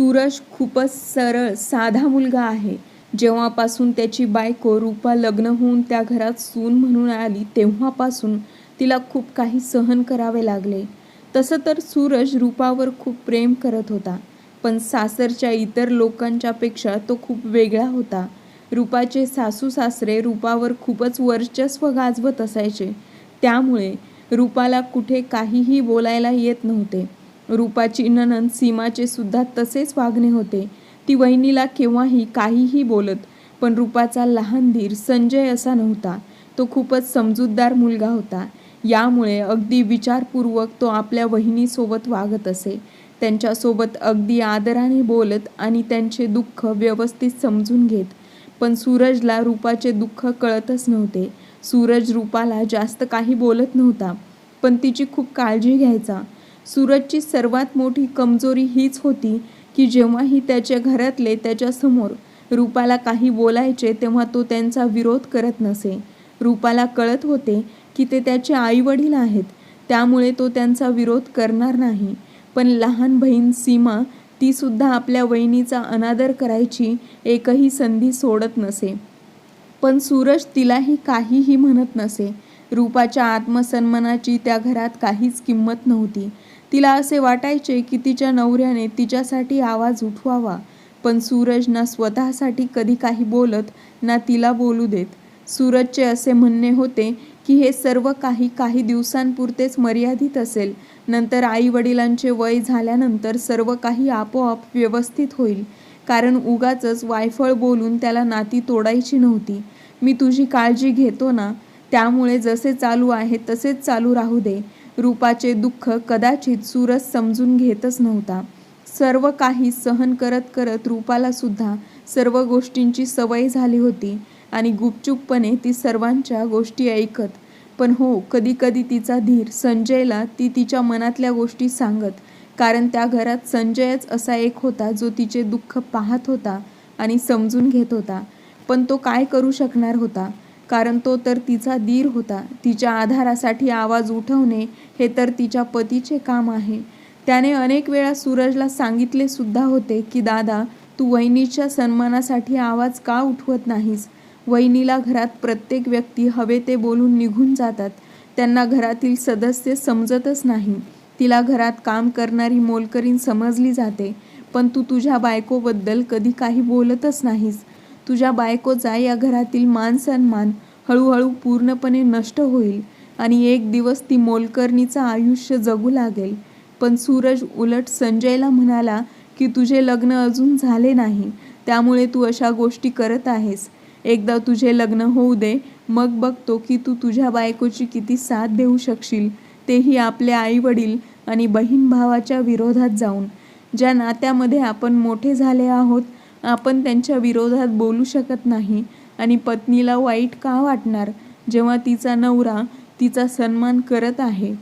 सूरज खूपच सरळ साधा मुलगा आहे. जेव्हापासून त्याची बायको रूपा लग्न होऊन त्या घरात सून म्हणून आली तेव्हापासून तिला खूप काही सहन करावे लागले. तसं तर सूरज रूपावर खूप प्रेम करत होता पण सासरच्या इतर लोकांच्यापेक्षा तो खूप वेगळा होता. रूपाचे सासू सासरे रूपावर खूपच वर्चस्व गाजवत असायचे. त्यामुळे रूपाला कुठे काहीही बोलायला येत नव्हते. रूपाची ननन सीमाचे सुद्धा तसेच वागणे होते. ती वहिनीला केव्हाही काहीही बोलत पण रूपाचा लहान धीर संजय असा नव्हता. तो खूपच समजूतदार मुलगा होता. यामुळे अगदी विचारपूर्वक तो आपल्या वहिनीसोबत वागत असे. त्यांच्यासोबत अगदी आदराने बोलत आणि त्यांचे दुःख व्यवस्थित समजून घेत. पण सूरजला रूपाचे दुःख कळतच नव्हते. सूरज रूपाला जास्त काही बोलत नव्हता पण तिची खूप काळजी घ्यायचा. सूरजची सर्वात मोठी कमजोरी हीच होती की जेव्हाही त्याच्या घरातले त्याच्यासमोर रूपाला काही बोलायचे तेव्हा तो त्यांचा विरोध करत नसे. रूपाला कळत होते की ते त्याचे आईवडील आहेत त्यामुळे तो त्यांचा विरोध करणार नाही. पण लहान बहीण सीमा ती सुद्धा आपल्या वहिनीचा अनादर करायची एकही संधी सोडत नसे. पण सूरज तिलाही काहीही म्हणत नसे. रूपाच्या आत्मसन्मानाची त्या घरात काहीच किंमत नव्हती. तिला असे वाटायचे की तिच्या नवऱ्याने तिच्यासाठी आवाज उठवावा. पण सूरज ना स्वतःसाठी कधी काही बोलत ना तिला बोलू देत. सूरजचे असे म्हणणे होते की हे सर्व काही काही दिवसांपुरतेच मर्यादित असेल. नंतर आई वडिलांचे वय झाल्यानंतर सर्व काही आपोआप व्यवस्थित होईल. कारण उगाच वायफळ बोलून त्याला नाती तोडायची नव्हती. मी तुझी काळजी घेतो ना. त्यामुळे जसे चालू आहे तसेच चालू राहू दे. रूपाचे दुःख कदाचित सूरज समजून घेतच नव्हता. सर्व काही सहन करत करत रूपाला सुद्धा सर्व गोष्टींची सवय झाली होती आणि गुपचूपपणे ती सर्वांच्या गोष्टी ऐकत. पण हो कधी कधी तिचा धीर संजयला ती तिच्या मनातल्या गोष्टी सांगत कारण त्या घरात संजयच असा एक होता जो तिचे दुःख पाहत होता आणि समजून घेत होता. पण तो काय करू शकणार होता? कारण तो तर तिचा दीर होता. तिच्या आधारासाठी आवाज उठवणे हे तर तिच्या पतीचे काम आहे. त्याने अनेक वेळा सूरजला सांगितले सुद्धा होते की दादा तू वहिनीच्या सन्मानासाठी आवाज का उठवत नाहीस? वहिनीला घरात प्रत्येक व्यक्ती हवे ते बोलून निघून जातात. त्यांना घरातील सदस्य समजतच नाही. तिला घरात काम करणारी मोलकरीण समजली जाते. पण तू तुझ्या बायकोबद्दल कधी काही बोलतच नाहीस. तुझ्या बायकोचा या घरातील मान सन्मान हळूहळू पूर्णपणे नष्ट होईल आणि एक दिवस ती मोलकर्णीचं आयुष्य जगू लागेल. पण सूरज उलट संजयला म्हणाला की तुझे लग्न अजून झाले नाही त्यामुळे तू अशा गोष्टी करत आहेस. एकदा तुझे लग्न होऊ दे मग बघतो की तू तुझ्या बायकोची किती साथ देऊ शकशील. तेही आपले आई वडील आणि बहीण भावाच्या विरोधात जाऊन. ज्या नात्यामध्ये आपण मोठे झाले आहोत आपण त्यांच्या विरोधात बोलू शकत नाही. आणि पत्नीला वाईट का वाटणार? जेव्हा तिचा नवरा तिचा सन्मान करत आहे.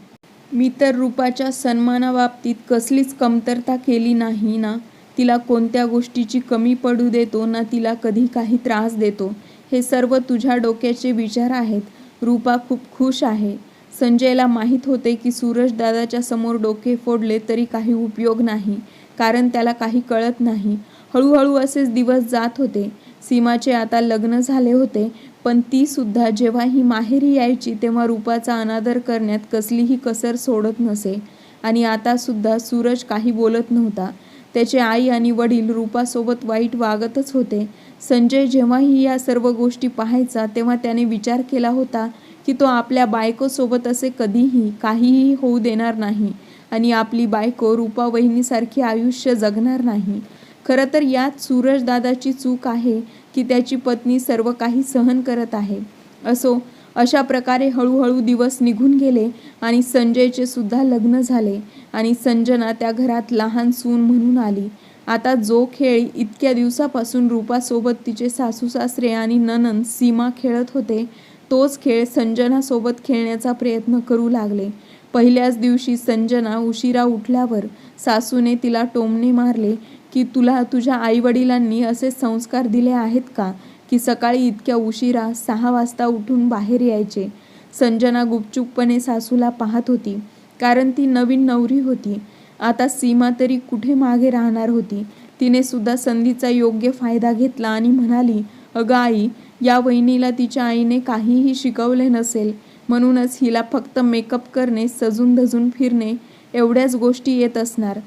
मी तर रूपाच्या सन्मानाबाबतीत कसलीच कमतरता केली नाही ना. तिला कोणत्या गोष्टीची कमी पडू देतो ना तिला कधी काही त्रास देतो? हे सर्व तुझ्या डोक्याचे विचार आहेत. रूपा खूप खुश आहे. संजयला माहीत होते की सूरज दादाच्या समोर डोके फोडले तरी काही उपयोग नाही. कारण त्याला काही कळत नाही. हळूहळू असेच दिवस जात होते. सीमाचे आता लग्न झाले होते पण ती सुद्धा जेव्हा ही माहेरी यायची तेव्हा रूपाचा अनादर करण्यात कसलीही कसर सोडत नसे. आणि आता सुद्धा सूरज काही बोलत नव्हता. त्याचे आई आणि वडील रूपासोबत वाईट वागतच होते. संजय जेव्हाही या सर्व गोष्टी पाहायचा तेव्हा त्याने विचार केला होता की तो आपल्या बायकोसोबत असे कधीही काहीही होऊ देणार नाही. आणि आपली बायको रूपा वहिनीसारखी आयुष्य जगणार नाही. खरं तर यात सूरजदादाची चूक आहे की त्याची पत्नी सर्व काही सहन करत आहे. असो अशा प्रकारे हळूहळू दिवस निघून गेले आणि संजयचे सुद्धा लग्न झाले आणि संजना त्या घरात लहान सून म्हणून आली. आता जो खेळ इतक्या दिवसापासून रूपासोबत तिचे सासू सासरे आणि ननंद सीमा खेळत होते तोच खेळ संजनासोबत खेळण्याचा प्रयत्न करू लागले. पहिल्याच दिवशी संजना उशिरा उठल्यावर सासूने तिला टोमणे मारले की तुला तुझ्या आईवडिलांनी असे संस्कार दिले आहेत का? की सकाळी इतक्या उशिरा सहा वाजता उठून बाहेर यायचे. संजना गुपचूपपणे सासूला पाहत होती. कारण ती नवीन नवरी होती. आता सीमा तरी कुठे मागे राहणार होती? तिने सुद्धा संधीचा योग्य फायदा घेतला आणि म्हणाली अगं आई या वहिनीला तिच्या आईने काहीही शिकवले नसेल. म्हणूनच हिला फक्त मेकअप करणे सजून धजून फिरणे एवढ्याच गोष्टी येत असणार.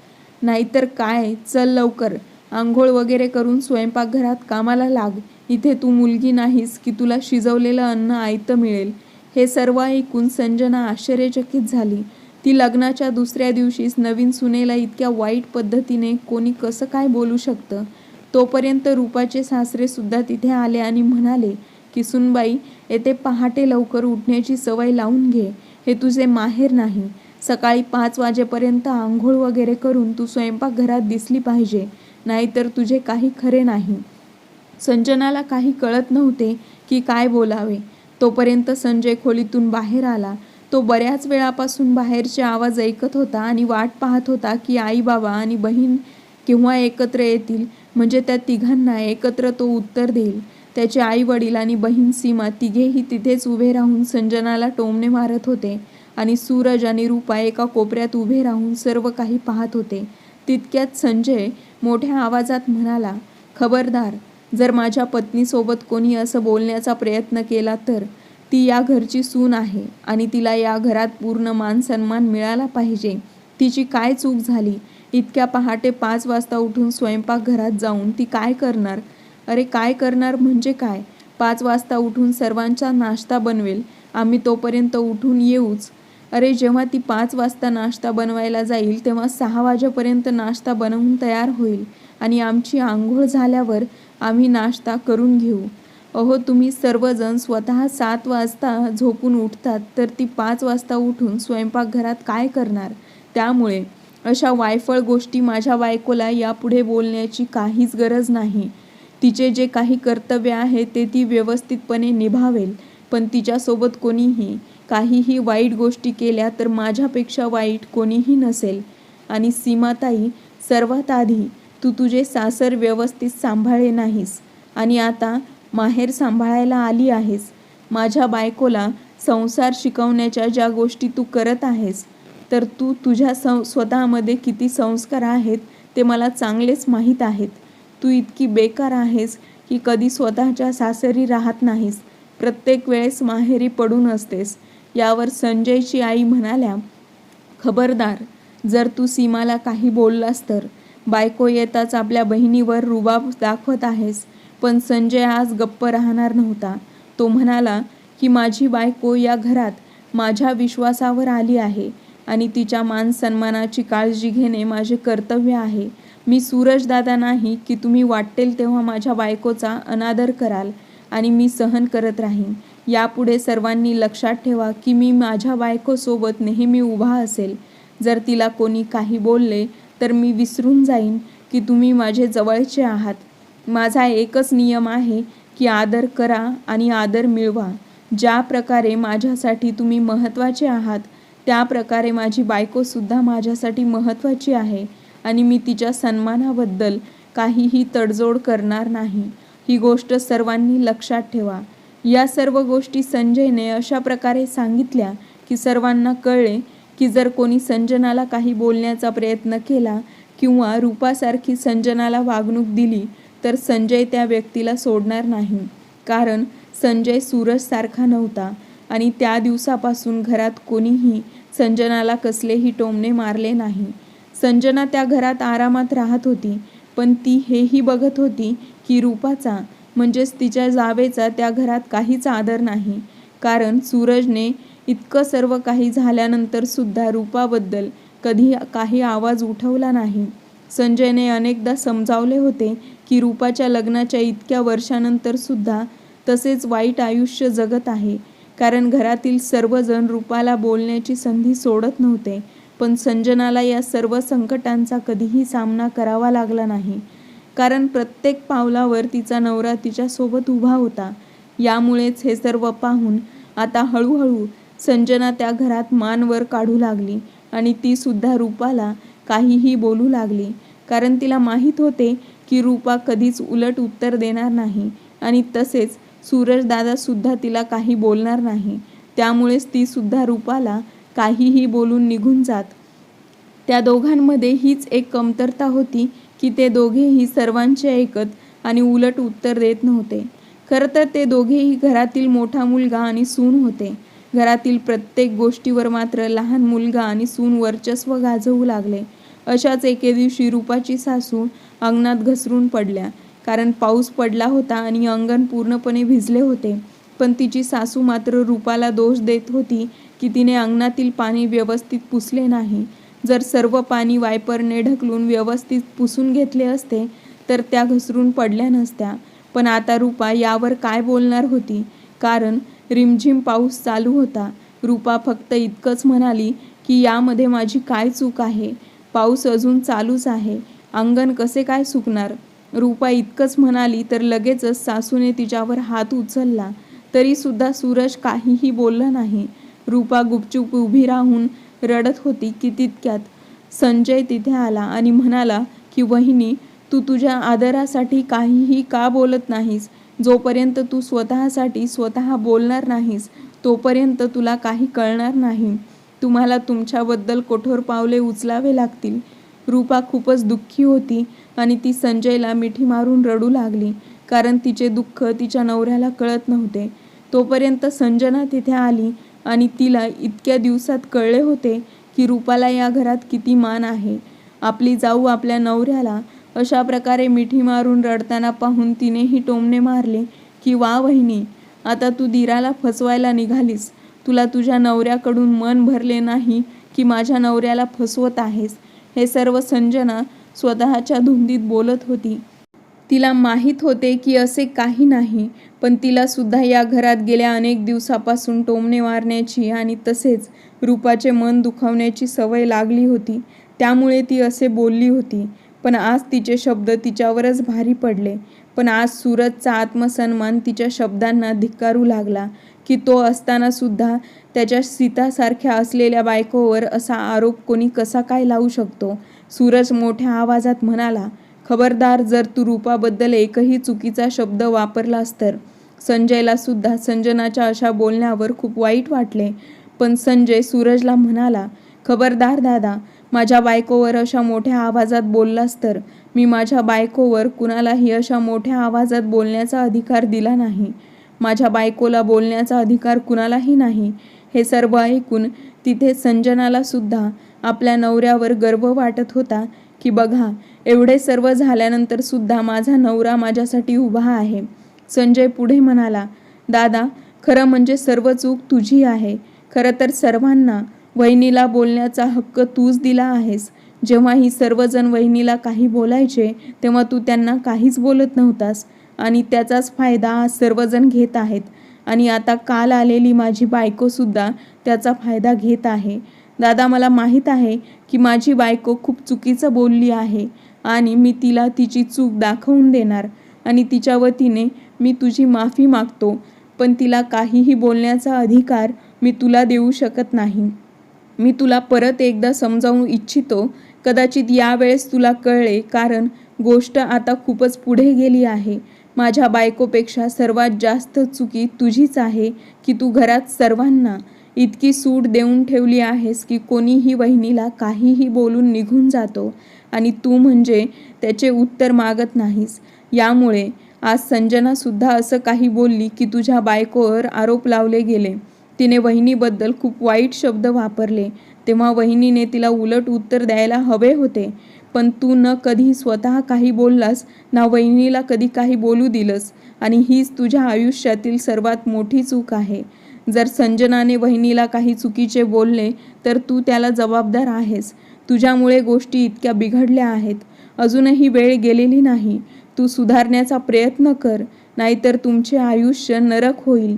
नाहीतर काय? चल लवकर. आंघोळ वगैरे करून स्वयंपाकघरात कामाला लाग. इथे तू मुलगी नाहीस की तुला शिजवलेलं अन्न आयतं मिळेल. हे सर्व ऐकून संजना आश्चर्यचकित झाली. ती लग्नाच्या दुसऱ्या दिवशीच नवीन सुनेला इतक्या वाईट पद्धतीने कोणी कसं काय बोलू शकतं? तोपर्यंत रूपाचे सासरेसुद्धा तिथे आले आणि म्हणाले की सुनबाई येथे पहाटे लवकर उठण्याची सवय लावून घे. हे तुझे माहेर नाही. सकाळी पाच वाजेपर्यंत आंघोळ वगैरे करून तू स्वयंपाकघरात दिसली पाहिजे नाहीतर तुझे काही खरे नाही. संजनाला काही कळत नव्हते की काय बोलावे. तोपर्यंत संजय खोलीतून बाहेर आला. तो बऱ्याच वेळापासून बाहेरचे आवाज ऐकत होता आणि वाट पाहत होता की आई बाबा आणि बहीण केव्हा एकत्र येतील म्हणजे त्या तिघांना एकत्र तो उत्तर देईल. त्याचे आई वडील आणि बहीण सीमा तिघेही तिथेच उभे राहून संजनाला टोमणे मारत होते. आणि सूरज आणि रूपा एका कोपऱ्यात उभे राहून सर्व काही पाहत होते. तितक्यात संजय मोठ्या आवाजात म्हणाला खबरदार जर माझ्या पत्नीसोबत कोणी असं बोलण्याचा प्रयत्न केला तर ती या घरची सून आहे आणि तिला या घरात पूर्ण मान सन्मान मिळाला पाहिजे. तिची काय चूक झाली? इतक्या पहाटे पाच वाजता उठून स्वयंपाकघरात जाऊन ती काय करणार? अरे काय करणार म्हणजे काय? पाच वाजता उठून सर्वांचा नाश्ता बनवेल. आम्ही तोपर्यंत उठून येऊच अरे जेव्हा ती पाच वाजता नाश्ता बनवायला जाईल तेव्हा सहा वाजेपर्यंत नाश्ता बनवून तयार होईल आणि आमची आंघोळ झाल्यावर आम्ही नाश्ता करून घेऊ. अहो तुम्ही सर्वजण स्वतः सात वाजता झोपून उठतात तर ती पाच वाजता उठून स्वयंपाकघरात काय करणार? त्यामुळे अशा वायफळ गोष्टी माझ्या बायकोला यापुढे बोलण्याची काहीच गरज नाही. तिचे जे काही कर्तव्य आहे ते ती व्यवस्थितपणे निभावेल पण तिच्यासोबत कोणीही काहीही वाईट गोष्टी केल्या तर माझ्यापेक्षा वाईट कोणीही नसेल. आणि सीमाताई सर्वात आधी तू तुझे सासर व्यवस्थित सांभाळले नाहीस. आणि आता माहेर सांभाळायला आली आहेस. माझ्या बायकोला संसार शिकवण्याच्या ज्या गोष्टी तू करत आहेस तर तू तुझ्या सं स्वतःमध्ये किती संस्कार आहेत ते मला चांगलेच माहीत आहेत. तू इतकी बेकार आहेस की कधी स्वतःच्या सासरी राहत नाहीस. प्रत्येक वेळेस माहेरी पडून असतेस. यावर संजयची आई म्हणाल्या खबरदार जर तू सीमाला काही बोललास तर. बायको येताच आपल्या बहिणीवर रुबाब दाखवत आहेस पण संजय आज गप्प राहणार नव्हता. तो म्हणाला की माझी बायको या घरात माझ्या विश्वासावर आली आहे आणि तिच्या मान सन्मानाची काळजी घेणे माझे कर्तव्य आहे. मी सूरजदादा नाही की तुम्ही वाटेल तेव्हा माझ्या बायकोचा अनादर कराल आणि मी सहन करत राहीन. यापुढे सर्वांनी लक्षात ठेवा की मी माझ्या बायकोसोबत नेहमी उभा असेल. जर तिला कोणी काही बोलले तर मी विसरून जाईन की तुम्ही माझे जवळचे आहात. माझा एकच नियम आहे की आदर करा आणि आदर मिळवा. ज्या प्रकारे माझ्यासाठी तुम्ही महत्त्वाचे आहात त्या प्रकारे माझी बायकोसुद्धा माझ्यासाठी महत्त्वाची आहे आणि मी तिच्या सन्मानाबद्दल काहीही तडजोड करणार नाही. ही गोष्ट सर्वांनी लक्षात ठेवा. या सर्व गोष्टी संजयने अशा प्रकारे सांगितल्या की सर्वांना कळले की जर कोणी संजनाला काही बोलण्याचा प्रयत्न केला किंवा रूपासारखी संजनाला वागणूक दिली तर संजय त्या व्यक्तीला सोडणार नाही. कारण संजय सूरजसारखा नव्हता आणि त्या दिवसापासून घरात कोणीही संजनाला कसलेही टोमणे मारले नाही. संजना त्या घरात आरामात राहत होती पण ती हेही बघत होती की रूपाचा म्हणजेच तिच्या जावेचा त्या घरात काहीच आदर नाही. कारण सूरजने इतकं सर्व काही झाल्यानंतर सुद्धा रूपाबद्दल कधी काही आवाज उठवला नाही. संजयने अनेकदा समजावले होते की रूपाच्या लग्नाच्या इतक्या वर्षानंतर सुद्धा तसेच वाईट आयुष्य जगत आहे. कारण घरातील सर्वजण रूपाला बोलण्याची संधी सोडत नव्हते. पण संजनाला या सर्व संकटांचा कधीही सामना करावा लागला नाही. कारण प्रत्येक पावलावर तिचा नवरा तिच्यासोबत उभा होता. यामुळेच हे सर्व पाहून आता हळूहळू संजना त्या घरात मान वर काढू लागली आणि ती सुद्धा रूपाला काहीही बोलू लागली. कारण तिला माहीत होते की रूपा कधीच उलट उत्तर देणार नाही आणि तसेच सूरजदादासुद्धा सुद्धा तिला काही बोलणार नाही. त्यामुळेच ती सुद्धा रूपाला काहीही बोलून निघून जात. त्या दोघांमध्ये हीच एक कमतरता होती की ते दोघेही सर्वांचे ऐकत आणि उलट उत्तर देत नव्हते. खरं तर ते दोघेही घरातील मोठा मुलगा आणि सून होते. घरातील प्रत्येक गोष्टीवर मात्र लहान मुलगा आणि सून वर्चस्व गाजवू लागले. अशाच एके दिवशी रूपाची सासू अंगणात घसरून पडल्या. कारण पाऊस पडला होता आणि अंगण पूर्णपणे भिजले होते. पण तिची सासू मात्र रूपाला दोष देत होती की तिने अंगणातील पाणी व्यवस्थित पुसले नाही. जर सर्व पाणी वायपरने ढकलून व्यवस्थित पुसून घेतले असते तर त्या घसरून पडल्या नसत्या. पण आता रूपा यावर काय बोलणार होती? कारण रिमझिम पाऊस चालू होता. रूपा फक्त इतकंच म्हणाली की यामध्ये माझी काय चूक आहे? पाऊस अजून चालूच आहे. अंगण कसे काय सुकणार? रूपा इतकंच म्हणाली तर लगेचच सासूने तिच्यावर हात उचलला. तरीसुद्धा सूरज काहीही बोलला नाही. रूपा गुपचूप उभी राहून रडत होती की तितक्यात संजय तिथे आला आणि म्हणाला की वहिनी तू तुझ्या आदरासाठी काहीही का बोलत नाहीस? जोपर्यंत तू स्वतःसाठी स्वतः बोलणार नाहीस तोपर्यंत तुला काही कळणार नाही. तुम्हाला तुमच्याबद्दल कठोर पावले उचलावे लागतील. रूपा खूपच दुःखी होती आणि ती संजयला मिठी मारून रडू लागली कारण तिचे दुःख तिच्या नवऱ्याला कळत नव्हते. तोपर्यंत संजना तिथे आली आणि तिला इतक्या दिवसात कळले होते की रूपाला या घरात किती मान आहे. आपली जाऊ आपल्या नवऱ्याला अशा प्रकारे मिठी मारून रडताना पाहून तिनेही टोमणे मारले की वा वहिनी आता तू दिराला फसवायला निघालीस. तुला तुझ्या नवऱ्याकडून मन भरले नाही की माझ्या नवऱ्याला फसवत आहेस. हे सर्व संजना स्वतःच्या धुंदीत बोलत होती. तिला माहीत होते की असे काही नाही पण तिलासुद्धा या घरात गेल्या अनेक दिवसापासून टोमणे मारण्याची आणि तसेच रूपाचे मन दुखावण्याची सवय लागली होती. त्यामुळे ती असे बोलली होती. पण आज तिचे शब्द तिच्यावरच भारी पडले. पण आज सूरजचा आत्मसन्मान तिच्या शब्दांना धिक्कारू लागला की तो असतानासुद्धा त्याच्या सीतासारख्या असलेल्या बायकोवर असा आरोप कोणी कसा काय लावू शकतो? सूरज मोठ्या आवाजात म्हणाला खबरदार जर तू रूपाबद्दल एकही चुकीचा शब्द वापरलास तर संजयला सुद्धा संजनाच्या अशा बोलण्यावर खूप वाईट वाटले. पण संजय सूरजला म्हणाला खबरदार दादा माझ्या बायकोवर अशा मोठ्या आवाजात बोललास तर मी माझ्या बायकोवर कुणालाही अशा मोठ्या आवाजात बोलण्याचा अधिकार दिला नाही. माझ्या बायकोला बोलण्याचा अधिकार कुणालाही नाही. हे सर्व ऐकून तिथे संजनाला सुद्धा आपल्या नवऱ्यावर गर्व वाटत होता की बघा एवढे सर्व झाल्यानंतर सुद्धा माझा नवरा माझ्यासाठी उभा आहे. संजय पुढे म्हणाला दादा खरं म्हणजे सर्व चूक तुझी आहे. खरं तर सर्वांना वहिनीला बोलण्याचा हक्क तूच दिला आहेस. जेव्हा ही सर्वजण वहिनीला काही बोलायचे तेव्हा तू त्यांना काहीच बोलत नव्हतास. आणि त्याचाच फायदा आज सर्वजण घेत आहेत. आणि आता काल आलेली माझी बायकोसुद्धा त्याचा फायदा घेत आहे. दादा मला माहीत आहे की माझी बायको खूप चुकीचं बोलली आहे आणि मी तिला तिची चूक दाखवून देणार. आणि तिच्या वतीने मी तुझी माफी मागतो पण तिला काहीही बोलण्याचा अधिकार मी तुला देऊ शकत नाही. मी तुला परत एकदा समजावू इच्छितो कदाचित यावेळेस तुला कळले कारण गोष्ट आता खूपच पुढे गेली आहे. माझ्या बायकोपेक्षा सर्वात जास्त चुकी तुझीच आहे की तू घरात सर्वांना इतकी सूट देऊन ठेवली आहेस की कोणीही वहिनीला काहीही बोलून निघून जातो आणि तू म्हणजे त्याचे उत्तर मागत नाहीस. यामुळे आज संजनासुद्धा असं काही बोलली की तुझ्या बायकोवर आरोप लावले गेले. तिने वहिनीबद्दल खूप वाईट शब्द वापरले. तेव्हा वहिनीने तिला उलट उत्तर द्यायला हवे होते. पण तू न कधी स्वतः काही बोललास ना वहिनीला कधी काही बोलू दिलंस आणि हीच तुझ्या आयुष्यातील सर्वात मोठी चूक आहे. जर संजनाने वहिनीला काही चुकीचे बोलले तर तू त्याला जबाबदार आहेस. तुझ्यामुळे गोष्टी इतक्या बिघडल्या आहेत. अजूनही वेळ गेलेली नाही. तू सुधारण्याचा प्रयत्न कर नाहीतर तुमचे आयुष्य नरक होईल.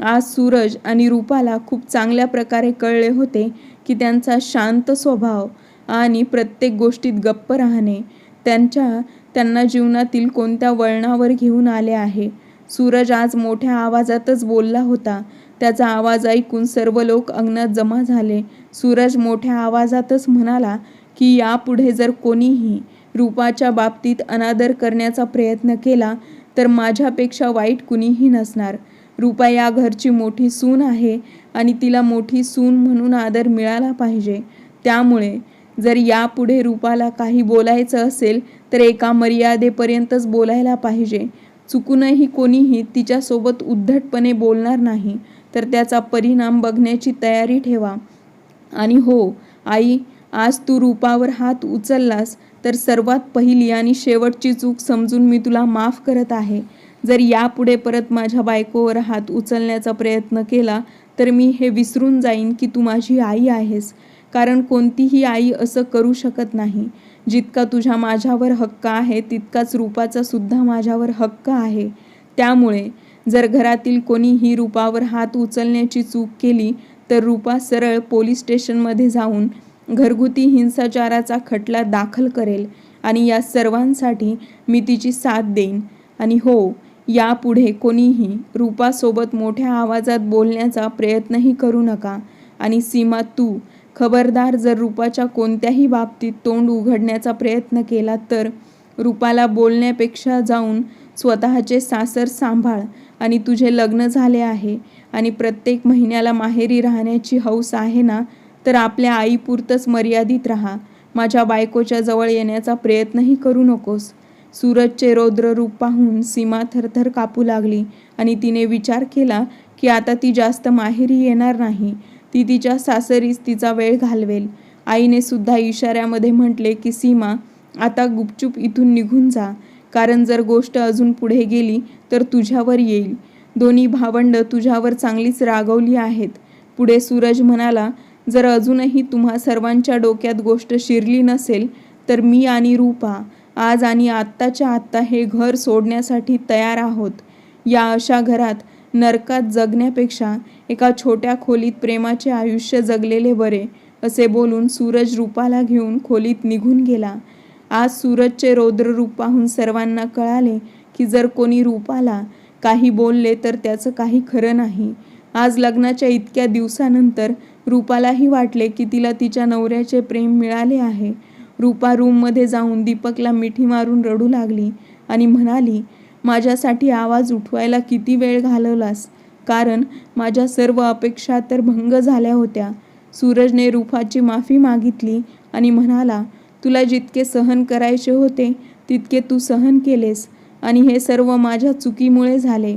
आज सूरज आणि रूपाला खूप चांगल्या प्रकारे कळले होते की त्यांचा शांत स्वभाव आणि प्रत्येक गोष्टीत गप्प राहणे त्यांच्या त्यांना जीवनातील कोणत्या वळणावर घेऊन आले आहे. सूरज आज मोठ्या आवाजातच बोलला होता. त्याचा आवाज ऐकून सर्व लोक अंगणात जमा झाले. सूरज मोठ्या आवाजातच म्हणाला की यापुढे जर कोणीही रूपाच्या बाबतीत अनादर करण्याचा प्रयत्न केला तर माझ्यापेक्षा वाईट कुणीही नसणार. रूपा या घरची मोठी सून आहे आणि तिला मोठी सून म्हणून आदर मिळाला पाहिजे. त्यामुळे जर यापुढे रूपाला काही बोलायचं असेल तर एका मर्यादेपर्यंतच बोलायला पाहिजे. चुकूनही कोणीही तिच्यासोबत उद्धटपणे बोलणार नाही तर त्याचा परिणाम बघण्याची तयारी ठेवा. आणि हो आई आज तू रूपावर हात उचललास तर सर्वात पहिली आणि शेवटची चूक समजून मी तुला माफ करत आहे. जर यापुढे परत माझ्या बायकोवर हात उचलण्याचा प्रयत्न केला तर मी हे विसरून जाईन की तू माझी आई आहेस. कारण कोणतीही आई असं करू शकत नाही. जितका तुझ्या माझ्यावर हक्क आहे तितकाच रूपाचा सुद्धा माझ्यावर हक्क आहे. त्यामुळे जर घरातील कोणीही रूपावर हात उचलण्याची चूक केली तर रूपा सरळ पोलीस स्टेशनमध्ये जाऊन घरगुती हिंसाचाराचा खटला दाखल करेल आणि या सर्वांसाठी मी तिची साथ देईन. आणि हो यापुढे कोणीही रूपासोबत मोठ्या आवाजात बोलण्याचा प्रयत्नही करू नका. आणि सीमा तू खबरदार जर रूपाच्या कोणत्याही बाबतीत तोंड उघडण्याचा प्रयत्न केला तर रूपाला बोलण्यापेक्षा जाऊन स्वतःचे सासर सांभाळ आणि तुझे लग्न झाले आहे आणि प्रत्येक महिन्याला माहेरी राहण्याची हौस आहे ना? तर आपल्या आईपुरतंच मर्यादित राहा. माझ्या बायकोच्या जवळ येण्याचा प्रयत्नही करू नकोस. सूरजचे रौद्र रूप पाहून सीमा थरथर कापू लागली आणि तिने विचार केला की आता ती जास्त माहेरी येणार नाही. ती तिच्या सासरीस तिचा वेळ घालवेल. आईने सुद्धा इशाऱ्यामध्ये म्हटले की सीमा आता गुपचूप इथून निघून जा. कारण जर गोष्ट अजून पुढे गेली तर तुझ्यावर येईल. दोन्ही भावंड तुझ्यावर चांगलीच रागवली आहेत. पुढे सूरज म्हणाला जर अजूनही तुम्हा सर्वांच्या डोक्यात गोष्ट शिरली नसेल तर मी आणि रूपा आज आणि आत्ताच्या आत्ता हे घर सोडण्यासाठी तयार आहोत. या अशा घरात नरकात जगण्यापेक्षा एका छोट्या खोलीत प्रेमाचे आयुष्य जगलेले बरे असे बोलून सूरज रूपाला घेऊन खोलीत निघून गेला. आज सूरजचे रौद्र रूप पाहून सर्वांना कळाले की जर कोणी रूपाला काही बोलले तर त्याचं काही खरं नाही. आज लग्नाच्या इतक्या दिवसानंतर रूपालाही वाटले की तिला तिच्या नवऱ्याचे प्रेम मिळाले आहे. रूपा रूममध्ये जाऊन दीपकला मिठी मारून रडू लागली आणि म्हणाली माझ्यासाठी आवाज उठवायला किती वेळ घालवलास? कारण माझ्या सर्व अपेक्षा तर भंग झाल्या होत्या. सूरजने रूपाची माफी मागितली आणि म्हणाला तुला जितके सहन करायचे होते तितके तू सहन केलेस आणि हे सर्व माझ्या चुकीमुळे झाले.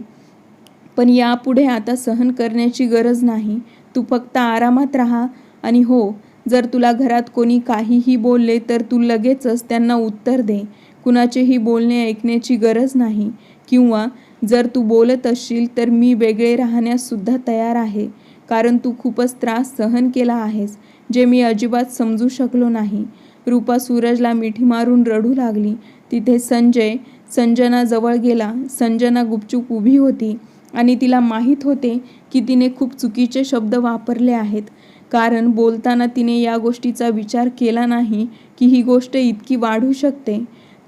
पण यापुढे आता सहन करण्याची गरज नाही. तू फक्त आरामात राहा. आणि हो जर तुला घरात कोणी काहीही बोलले तर तू लगेचच त्यांना उत्तर दे. कुणाचेही बोलणे ऐकण्याची गरज नाही. किंवा जर तू बोलत असशील तर मी वेगळे राहण्याससुद्धा तयार आहे. कारण तू खूपच त्रास सहन केला आहेस जे मी अजिबात समजू शकलो नाही. रूपा सूरजला मिठी मारून रडू लागली. तिथे संजय संजना जवळ गेला. संजना गुपचूप उभी होती. आणि तिला माहीत होते की तिने खूप चुकीचे शब्द वापरले आहेत. कारण बोलताना तिने या गोष्टीचा विचार केला नाही की ही गोष्ट इतकी वाढू शकते.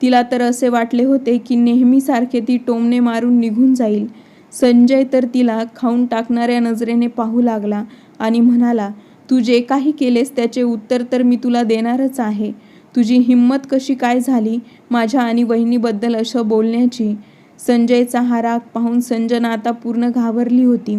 तिला तर असे वाटले होते की नेहमीसारखे ती टोमणे मारून निघून जाईल. संजय तर तिला खाऊन टाकणाऱ्या नजरेने पाहू लागला आणि म्हणाला तू जे काही केलेस त्याचे उत्तर तर मी तुला देणारच आहे. तुझी हिंमत कशी काय झाली माझ्या आणि वहिनीबद्दल असं बोलण्याची? संजयचा हा राग पाहून संजना आता पूर्ण घाबरली होती.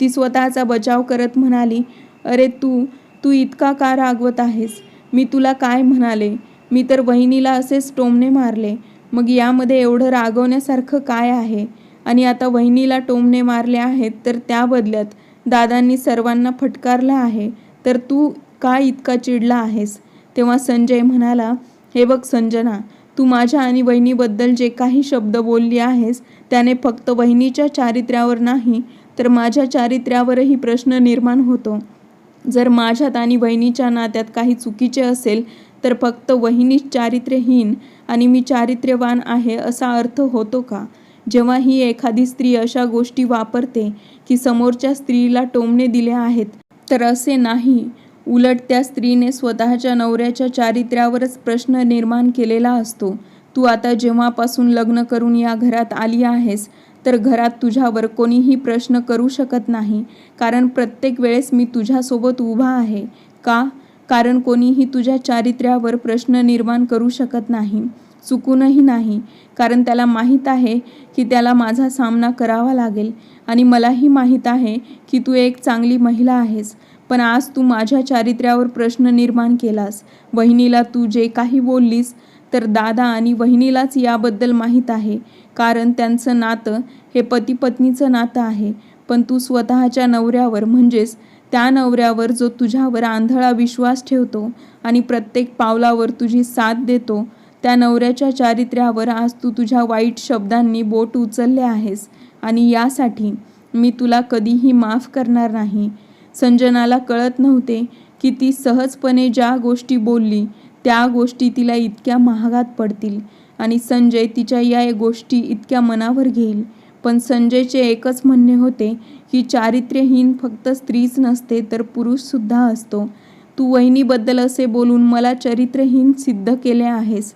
ती स्वतःचा बचाव करत म्हणाली अरे तू तू इतका का रागवत आहेस? मी तुला काय म्हणाले? मी तर वहिनीला असेच टोमणे मारले. मग यामध्ये एवढं रागवण्यासारखं काय आहे? आणि आता वहिनीला टोमणे मारले आहेत तर त्या बदल्यात दादांनी सर्वांना फटकारलं आहे. तर तू का इतका चिडला आहेस? तेव्हा संजय म्हणाला हे बघ संजना तू माझ्या आणि वहिनीबद्दल जे काही शब्द बोलली आहेस त्याने फक्त वहिनीच्या चारित्र्यावर नाही तर माझ्या चारित्र्यावरही प्रश्न निर्माण होतो. जर माझ्यात आणि वहिनीच्या नात्यात काही चुकीचे असेल तर फक्त वहिनी चारित्र्यहीन आणि मी चारित्र्यवान आहे असा अर्थ होतो का? जेव्हा ही एखादी स्त्री अशा गोष्टी वापरते की समोरच्या स्त्रीला टोमणे दिले आहेत तर असे नाही. उलट त्या स्त्रीने स्वतःच्या नवऱ्याच्या चारित्र्यावरच प्रश्न निर्माण केलेला असतो. तू आता जेव्हापासून लग्न करून या घरात आली आहेस तर घरात तुझ्यावर कोणीही प्रश्न करू शकत नाही. कारण प्रत्येक वेळेस मी तुझ्यासोबत उभा आहे. का? कारण कोणीही तुझ्या चारित्र्यावर प्रश्न निर्माण करू शकत नाही. चुकूनही नाही. कारण त्याला माहीत आहे की त्याला माझा सामना करावा लागेल. आणि मलाही माहीत आहे की तू एक चांगली महिला आहेस. पण आज तू माझ्या चारित्र्यावर प्रश्न निर्माण केलास. वहिनीला तू जे काही बोललीस तर दादा आणि वहिनीलाच याबद्दल माहीत आहे. कारण त्यांचं नातं हे पती पत्नीचं नातं आहे. पण तू स्वतःच्या नवऱ्यावर म्हणजेच त्या नवऱ्यावर जो तुझ्यावर आंधळा विश्वास ठेवतो आणि प्रत्येक पावलावर तुझी साथ देतो त्या नवऱ्याच्या चारित्र्यावर आज तू तुझ्या वाईट शब्दांनी बोट उचलले आहेस. आणि यासाठी मी तुला कधीही माफ करणार नाही. संजनाला कळत नव्हते की ती सहजपणे ज्या गोष्टी बोलली त्या गोष्टी तिला इतक्या महागात पडतील. आणि संजय तिच्या या गोष्टी इतक्या मनावर घेईल. पण संजयचे एकच म्हणणे होते की चारित्र्यहीन फक्त स्त्रीच नसते तर पुरुषसुद्धा असतो. तू वहिनीबद्दल असे बोलून मला चरित्रहीन सिद्ध केले आहेस.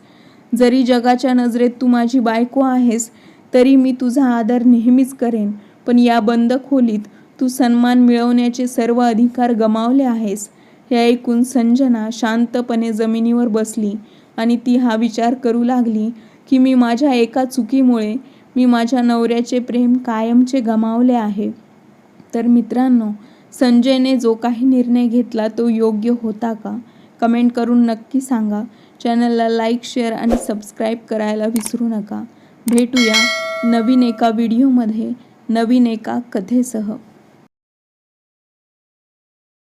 जरी जगाच्या नजरेत तू माझी बायको आहेस तरी मी तुझा आदर नेहमीच करेन. पण या बंद खोलीत तू सन्मान मिळवण्याचे सर्व अधिकार गमावले आहेस. हे ऐकून संजना शांतपणे जमिनीवर बसली आणि ती हा विचार करू लागली की मी माझ्या एका चुकीमुळे मी माझ्या नवऱ्याचे प्रेम कायमचे गमावले आहे. तर मित्रांनो संजयने जो काही निर्णय घेतला तो योग्य होता का? कमेंट करून नक्की सांगा. चॅनलला लाईक शेअर आणि सबस्क्राईब करायला विसरू नका. भेटूया नवीन एका व्हिडिओमध्ये नवीन एका कथेसह.